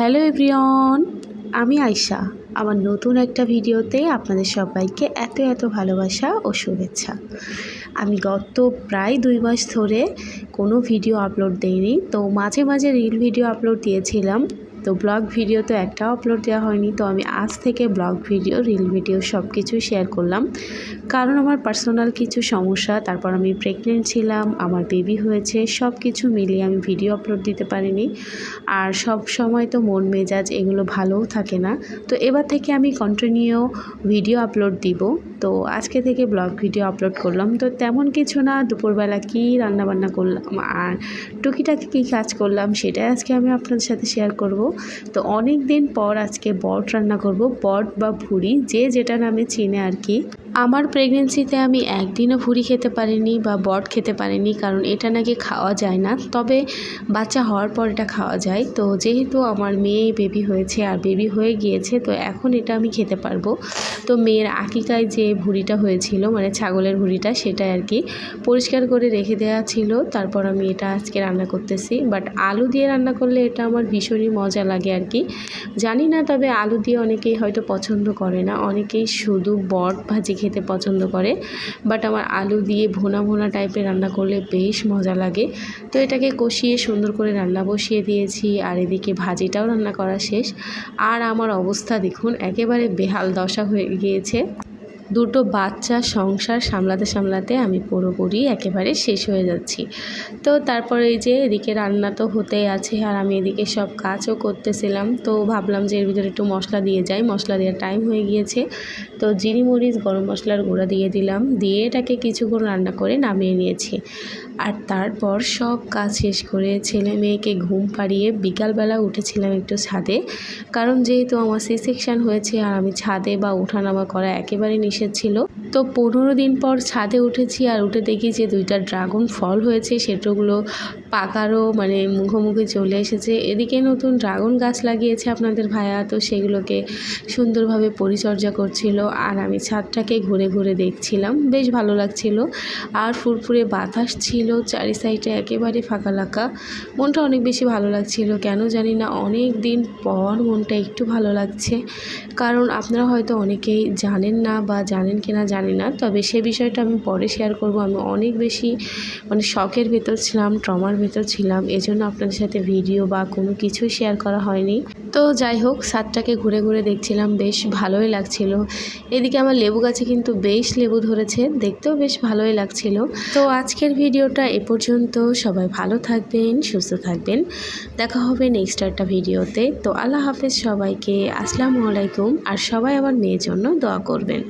Hello everyone আমি আয়শা। আমার নতুন একটা ভিডিওতে আপনাদের সবাইকে এত এত ভালোবাসা ও শুভেচ্ছা। আমি গত প্রায় দুই মাস ধরে কোনো ভিডিও আপলোড দেইনি, তো মাঝে মাঝে রিল ভিডিও আপলোড দিয়েছিলাম। তো ব্লগ ভিডিও তো একটাও আপলোড দেওয়া হয়নি, তো আমি আজ থেকে ব্লগ ভিডিও রিল ভিডিও সব কিছু শেয়ার করলাম। কারণ আমার পার্সোনাল কিছু সমস্যা, তারপর আমি প্রেগনেন্ট ছিলাম, আমার বেবি হয়েছে, সব কিছু মিলিয়ে আমি ভিডিও আপলোড দিতে পারিনি। আর সব সময় তো মন মেজাজ এগুলো ভালোও থাকে না। তো এবার থেকে আমি কন্টিনিউ ভিডিও আপলোড দিব। তো আজকে থেকে ব্লগ ভিডিও আপলোড করলাম। তো তেমন কিছু না, দুপুরবেলা কী রান্নাবান্না করলাম আর টুকিটাকি কী কাজ করলাম, সেটাই আজকে আমি আপনাদের সাথে শেয়ার করব। তো অনেক দিন পর আজকে বট রান্না করব, বট বা ভুড়ি, যে যেটা নামে চিনে আর কি। আমার প্রেগনেন্সিতে আমি একদিনও ভুড়ি খেতে পারিনি বা বট খেতে পারিনি, কারণ এটা নাকি খাওয়া যায় না। তবে বাচ্চা হওয়ার পর এটা খাওয়া যায়। তো যেহেতু আমার মেয়ে বেবি হয়েছে আর বেবি হয়ে গিয়েছে, তো এখন এটা আমি খেতে পারব। তো মেয়ের আকিকায় যে ভুড়িটা হয়েছিল মানে ছাগলের ভুড়িটা, সেটা আর কি পরিষ্কার করে রেখে দেওয়া ছিল। তারপর আমি এটা আজকে রান্না করতেছি। বাট আলু দিয়ে রান্না করলে এটা আমার ভীষণই মজা লাগে আর কি। জানি না, তবে আলু দিয়ে অনেকেই হয়তো পছন্দ করে না। অনেকেই শুধু বট ভাজি খেতে পছন্দ করে। বাট আমার আলু দিয়ে ভোনা ভোনা টাইপের রান্না করলে বেশ মজা লাগে। তো এটাকে কষিয়ে সুন্দর করে রান্না বসিয়ে দিয়েছি, আর এদিকে ভাজিটাও রান্না করা শেষ। আর আমার অবস্থা দেখুন, একেবারে বেহাল দশা হয়ে গিয়েছে। দুটো বাচ্চা সংসার সামলাতে সামলাতে আমি পুরোপুরি একেবারে শেষ হয়ে যাচ্ছি। তো তারপরে এই যে এদিকে রান্না তো হতেই আছে আর আমি এদিকে সব কাজও করতেছিলাম। তো ভাবলাম যে এর ভিতরে একটু মশলা দিয়ে যাই। মশলা দেওয়ার টাইম হয়ে গিয়েছে। তো জিরি মরিচ, গরম মশলার গুঁড়া দিয়ে দিলাম। দিয়ে এটাকে কিছুক্ষণ রান্না করে নামিয়ে নিয়েছি। আর তারপর সব কাজ শেষ করে ছেলে মেয়েকে ঘুম পাড়িয়ে বিকালবেলা উঠেছিলাম একটু ছাদে। কারণ যেহেতু আমার সি সেকশান হয়েছে আর আমি ছাদে বা উঠানামা করা একেবারে নিষেধ ছিল, তো পনেরো দিন পর ছাদে উঠেছি আর উঠে দেখি যে দুইটা ড্রাগন ফল হয়েছে, সেটাগুলো পাকারও মানে মুখোমুখি চলে এসেছে। এদিকে নতুন ড্রাগন গাছ লাগিয়েছে আপনাদের ভাইয়া, তো সেগুলোকে সুন্দরভাবে পরিচর্যা করছিল আর আমি ছাদটাকে ঘুরে ঘুরে দেখছিলাম। বেশ ভালো লাগছিল। আর ফুরফুরে বাতাস ছিল, চারি সাইডে একেবারে ফাঁকা লাকা। মনটা অনেক বেশি ভালো লাগছিল, কেন জানি না অনেক দিন পর মনটা একটু ভালো লাগছে। কারণ আপনারা হয়তো অনেকেই জানেন না বা জানেন কিনা জানি না, তবে সে বিষয়টা আমি পরে শেয়ার করব। আমি অনেক বেশি মানে শখের ভেতর ছিলাম, ট্রমার ভেতর ছিলাম। এজন্য আপনাদের সাথে ভিডিও বা কোনো কিছু শেয়ার করা হয়নি। তো যাই হোক সাতটাকে ঘুরে ঘুরে দেখছিলাম, বেশ ভালোই লাগছিল। এদিকে আমার লেবু গাছে কিন্তু বেশ লেবু ধরেছে, দেখতেও বেশ ভালোই লাগছিল। তো আজকের ভিডিওটা এ পর্যন্ত। সবাই ভালো থাকবেন, সুস্থ থাকবেন। দেখা হবে নেক্সট একটা ভিডিওতে তো আল্লাহ হাফেজ সবাইকে। আসসালামু আলাইকুম। আর সবাই আমার মেয়ের জন্য দোয়া করবেন।